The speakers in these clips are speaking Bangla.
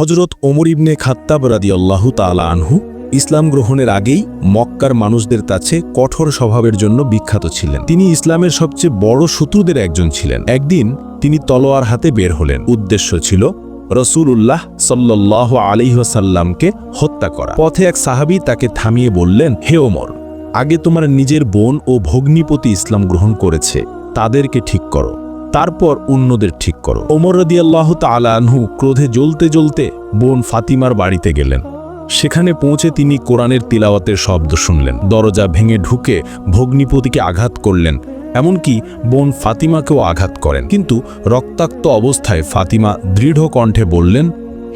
হজরত ওমর ইবনে খাত্তাব রাদিয়াল্লাহু তাআলা আনহু ইসলাম গ্রহণের আগেই মক্কার মানুষদের কাছে কঠোর স্বভাবের জন্য বিখ্যাত ছিলেন। তিনি ইসলামের সবচেয়ে বড় শত্রুদের একজন ছিলেন। একদিন তিনি তলোয়ার হাতে বের হলেন। উদ্দেশ্য ছিল রসুল উল্লাহ সাল্লাহ আলিহাসাল্লামকে হত্যা করা। পথে এক সাহাবী তাকে থামিয়ে বললেন, হে ওমর, আগে তোমার নিজের বোন ও ভগ্নিপতি ইসলাম গ্রহণ করেছে। তাদেরকে ঠিক করো। তারপর অন্যদের ঠিক করো। ওমর রদিয়াল্লাহ তালানহু ক্রোধে জ্বলতে জ্বলতে বোন ফাতিমার বাড়িতে গেলেন। সেখানে পৌঁছে তিনি কোরআনের তিলাওয়াতের শব্দ শুনলেন। দরজা ভেঙে ঢুকে ভগ্নিপতিকে আঘাত করলেন, এমনকি বোন ফাতিমাকেও আঘাত করেন। কিন্তু রক্তাক্ত অবস্থায় ফাতিমা দৃঢ় কণ্ঠে বললেন,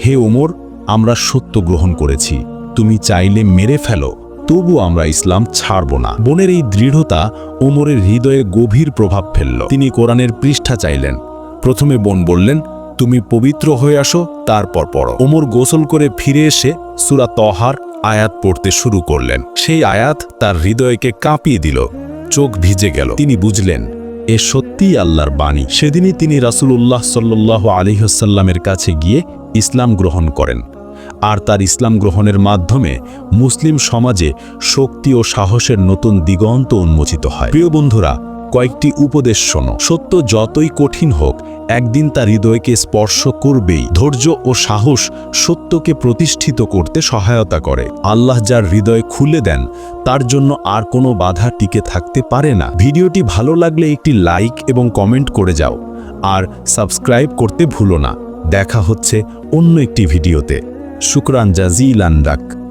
হে ওমর, আমরা সত্য গ্রহণ করেছি। তুমি চাইলে মেরে ফেলো। তবু আমরা ইসলাম ছাড়ব না। বোনের এই দৃঢ়তা ওমরের হৃদয়ে গভীর প্রভাব ফেলল। তিনি কোরআনের পৃষ্ঠা চাইলেন। প্রথমে বোন বললেন, তুমি পবিত্র হয়ে আসো, তারপর পড়ো। ওমর গোসল করে ফিরে এসে সুরা তহার আয়াত পড়তে শুরু করলেন। সেই আয়াত তার হৃদয়কে কাঁপিয়ে দিল, চোখ ভিজে গেল। তিনি বুঝলেন, এ সত্যিই আল্লাহর বাণী। সেদিনই তিনি রাসূলুল্লাহ সাল্লাহ আলিহসাল্লামের কাছে গিয়ে ইসলাম গ্রহণ করেন। আর তার ইসলাম গ্রহণের মাধ্যমে মুসলিম সমাজে শক্তি ও সাহসের নতুন দিগন্ত উন্মোচিত হয়। প্রিয় বন্ধুরা, কয়েকটি উপদেশ শোনো। সত্য যতই কঠিন হোক, একদিন তার হৃদয়কে স্পর্শ করবেই। ধৈর্য ও সাহস সত্যকে প্রতিষ্ঠিত করতে সহায়তা করে। আল্লাহ যার হৃদয় খুলে দেন, তার জন্য আর কোনো বাধা টিকে থাকতে পারে না। ভিডিওটি ভালো লাগলে একটি লাইক এবং কমেন্ট করে যাও। আর সাবস্ক্রাইব করতে ভুলো না। দেখা হচ্ছে অন্য একটি ভিডিওতে। শুক্রান জাজিলান রাখ